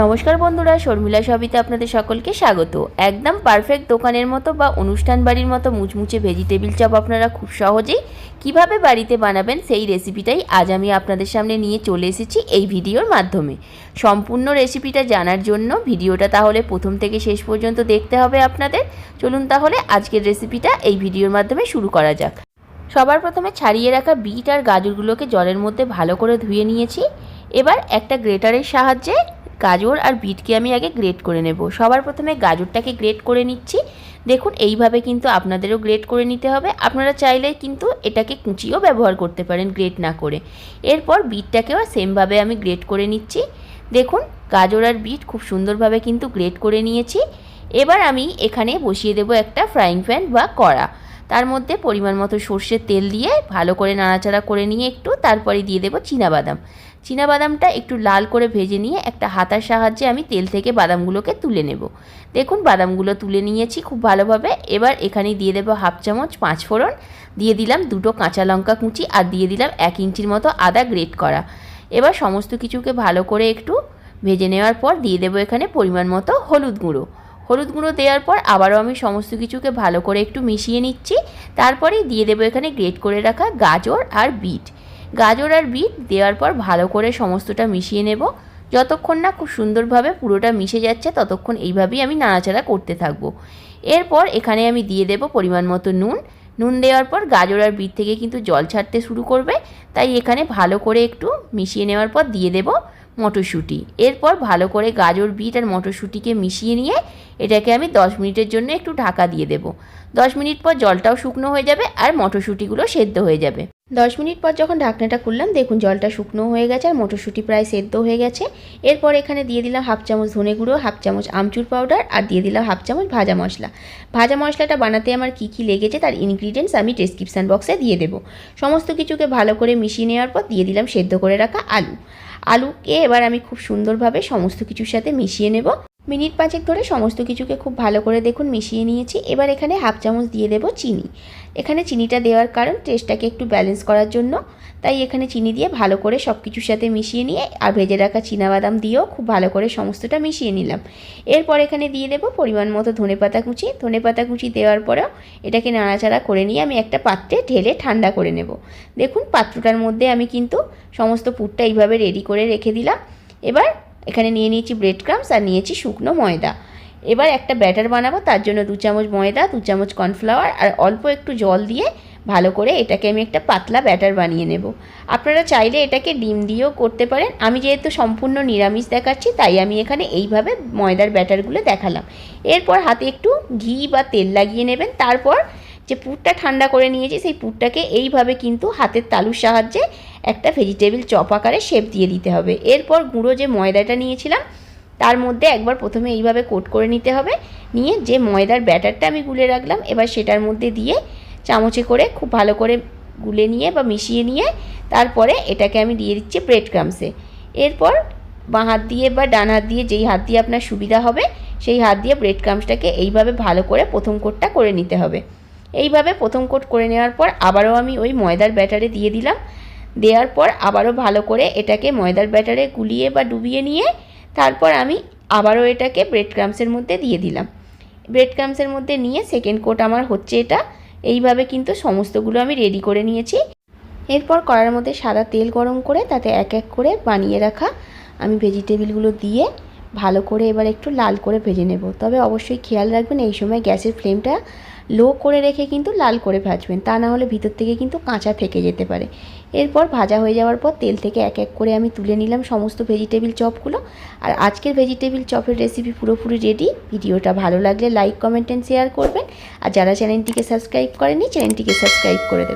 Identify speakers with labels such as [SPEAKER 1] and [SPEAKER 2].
[SPEAKER 1] নমস্কার বন্ধুরা, শর্মিলা সবিতে আপনাদের সকলকে স্বাগত। একদম পারফেক্ট দোকানের মতো বা অনুষ্ঠান বাড়ির মতো মুচমুচে ভেজিটেবিল চপ আপনারা খুব সহজেই কীভাবে বাড়িতে বানাবেন সেই রেসিপিটাই আজ আমি আপনাদের সামনে নিয়ে চলে এসেছি এই ভিডিওর মাধ্যমে। সম্পূর্ণ রেসিপিটা জানার জন্য ভিডিওটা তাহলে প্রথম থেকে শেষ পর্যন্ত দেখতে হবে আপনাদের। চলুন তাহলে আজকের রেসিপিটা এই ভিডিওর মাধ্যমে শুরু করা যাক। সবার প্রথমে ছাড়িয়ে রাখা বিট আর গাজরগুলোকে জলের মধ্যে ভালো করে ধুয়ে নিয়েছি। এবার একটা গ্রেটারের সাহায্যে গাজর আর বিটকে আমি আগে গ্রেট করে নেব। সবার প্রথমে গাজরটাকে গ্রেট করে নিচ্ছি। দেখুন, এইভাবে কিন্তু আপনাদেরও গ্রেট করে নিতে হবে। আপনারা চাইলে কিন্তু এটাকে কুচিও ব্যবহার করতে পারেন গ্রেট না করে। এরপর বিটটাকেও সেমভাবে আমি গ্রেট করে নিচ্ছি। দেখুন, গাজর আর বিট খুব সুন্দরভাবে কিন্তু গ্রেট করে নিয়েছি। এবার আমি এখানে বসিয়ে দেব একটা ফ্রাইং প্যান বা কড়া। তার মধ্যে পরিমাণ মতো সর্ষের তেল দিয়ে ভালো করে নাড়াচাড়া করে নিয়ে একটু, তারপরে দিয়ে দেবো বাদাম বাদামটা একটু লাল করে ভেজে নিয়ে একটা হাতার সাহায্যে আমি তেল থেকে বাদামগুলোকে তুলে নেব। দেখুন, বাদামগুলো তুলে নিয়েছি খুব ভালোভাবে। এবার এখানে দিয়ে দেবো হাফ চামচ পাঁচ ফোড়ন। দিয়ে দিলাম দুটো কাঁচা লঙ্কা কুচি আর দিয়ে দিলাম এক ইঞ্চির মতো আদা গ্রেট করা। এবার সমস্ত কিছুকে ভালো করে একটু ভেজে নেওয়ার পর দিয়ে দেবো এখানে পরিমাণ মতো হলুদ গুঁড়ো। হলুদ গুঁড়ো দেওয়ার পর আবারও আমি সমস্ত কিছুকে ভালো করে একটু মিশিয়ে নিচ্ছি। তারপরেই দিয়ে দেবো এখানে গ্রেট করে রাখা গাজর আর বিট। গাজর আর বিট দেওয়ার পর ভালো করে সমস্তটা মিশিয়ে নেব। যতক্ষণ না খুব সুন্দরভাবে পুরোটা মিশে যাচ্ছে, ততক্ষণ এইভাবেই আমি নাড়াচাড়া করতে থাকব। এরপর এখানে আমি দিয়ে দেব পরিমাণ মতো নুন। নুন দেওয়ার পর গাজর আর বিট থেকে কিন্তু জল ছাড়তে শুরু করবে। তাই এখানে ভালো করে একটু মিশিয়ে নেওয়ার পর দিয়ে দেব মটরশুঁটি। এরপর ভালো করে গাজর, বিট আর মটরশুঁটিকে মিশিয়ে নিয়ে এটাকে আমি দশ মিনিটের জন্য একটু ঢাকা দিয়ে দেবো। দশ মিনিট পর জলটাও শুকনো হয়ে যাবে আর মটরশুঁটিগুলো সেদ্ধ হয়ে যাবে। দশ মিনিট পর যখন ঢাকনাটা খুললাম, দেখুন জলটা শুকনো হয়ে গেছে আর মটরশুঁটি প্রায় সেদ্ধ হয়ে গেছে। এরপর এখানে দিয়ে দিলাম হাফ চামচ ধনে গুঁড়ো, হাফ চামচ আমচুর পাউডার আর দিয়ে দিলাম হাফ চামচ ভাজা মশলা। ভাজা মশলাটা বানাতে আমার কী কী লেগেছে তার ইনগ্রিডিয়েন্টস আমি ডিসক্রিপশান বক্সে দিয়ে দেবো। সমস্ত কিছুকে ভালো করে মিশিয়ে নেওয়ার পর দিয়ে দিলাম সেদ্ধ করে রাখা আলু। আলুকে এবার আমি খুব সুন্দরভাবে সমস্ত কিছুর সাথে মিশিয়ে নেব। মিনিট পাঁচেক ধরে সমস্ত কিছুকে খুব ভালো করে দেখুন, মিশিয়ে নিয়েছি। এবার এখানে হাফ চামচ দিয়ে দেব চিনি। এখানে চিনিটা দেওয়ার কারণ টেস্টটাকে একটু ব্যালেন্স করার জন্য। তাই এখানে চিনি দিয়ে ভালো করে সব কিছুর সাথে মিশিয়ে নিয়ে আর ভেজে রাখা বাদাম দিয়েও খুব ভালো করে সমস্তটা মিশিয়ে নিলাম। এরপর এখানে দিয়ে দেবো পরিমাণ মতো ধনে পাতা কুচি। ধনে পাতা কুচি দেওয়ার পরেও এটাকে নাড়াচাড়া করে নিয়ে আমি একটা পাত্রে ঢেলে ঠান্ডা করে নেব। দেখুন, পাত্রটার মধ্যে আমি কিন্তু সমস্ত পুরটা এইভাবে রেডি করে রেখে দিলাম। এবার এখানে নিয়ে নিয়েছি ব্রেড ক্রামস আর নিয়েছি শুকনো ময়দা। এবার একটা ব্যাটার বানাবো, তার জন্য দু চামচ ময়দা, দু চামচ কর্নফ্লাওয়ার আর অল্প একটু জল দিয়ে ভালো করে এটাকে আমি একটা পাতলা ব্যাটার বানিয়ে নেব। আপনারা চাইলে এটাকে ডিম দিয়েও করতে পারেন। আমি যেহেতু সম্পূর্ণ নিরামিষ দেখাচ্ছি, তাই আমি এখানে এইভাবে ময়দার ব্যাটারগুলো দেখালাম। এরপর হাতে একটু ঘি বা তেল লাগিয়ে নেবেন। তারপর যে পুরটা ঠান্ডা করে নিয়েছি, সেই পুরটাকে এইভাবে কিন্তু হাতের তালুর সাহায্যে একটা ভেজিটেবিল চপ আকারে শেপ দিয়ে দিতে হবে। এরপর গুঁড়ো যে ময়দাটা নিয়েছিলাম, তার মধ্যে একবার প্রথমে এইভাবে কোট করে নিতে হবে। নিয়ে যে ময়দার ব্যাটারটা আমি গুলে রাখলাম, এবার সেটার মধ্যে দিয়ে চামচে করে খুব ভালো করে গুলে নিয়ে বা মিশিয়ে নিয়ে তারপরে এটাকে আমি দিয়ে দিচ্ছি ব্রেড ক্রামসে এরপর বাঁ হাত দিয়ে বা ডান হাত দিয়ে যেই হাত দিয়ে আপনার সুবিধা হবে, সেই হাত দিয়ে ব্রেড ক্রামসটাকে এইভাবে ভালো করে প্রথম কোটটা করে নিতে হবে। এইভাবে প্রথম কোট করে নেওয়ার পর আবারও আমি ওই ময়দার ব্যাটারে দিয়ে দিলাম। দেওয়ার পর আবারও ভালো করে এটাকে ময়দার ব্যাটারে গুলিয়ে বা ডুবিয়ে নিয়ে তারপর আমি আবারও এটাকে ব্রেড ক্রামসের মধ্যে দিয়ে দিলাম। ব্রেড ক্রামসের মধ্যে নিয়ে সেকেন্ড কোট আমার হচ্ছে এটা। এইভাবে কিন্তু সমস্তগুলো আমি রেডি করে নিয়েছি। এরপর কড়ার মধ্যে সাদা তেল গরম করে তাতে এক এক করে বানিয়ে রাখা আমি ভেজিটেবিলগুলো দিয়ে ভালো করে এবার একটু লাল করে ভেজে নেব। তবে অবশ্যই খেয়াল রাখবেন এই সময় গ্যাসের ফ্লেমটা লো করে রেখে কিন্তু লাল করে ভাজবেন। তা না হলে ভিতর থেকে কিন্তু কাঁচা থেকে যেতে পারে। এরপর ভাজা হয়ে যাওয়ার পর তেল থেকে এক এক করে আমি তুলে নিলাম সমস্ত ভেজিটেবিল চপগুলো। আর আজকের ভেজিটেবিল চপের রেসিপি পুরোপুরি রেডি ভিডিওটা ভালো লাগলে লাইক কমেন্ট অ্যান্ড শেয়ার করবেন। আর যারা চ্যানেলটিকে সাবস্ক্রাইব করেনি চ্যানেলটিকে সাবস্ক্রাইব করে দেবেন।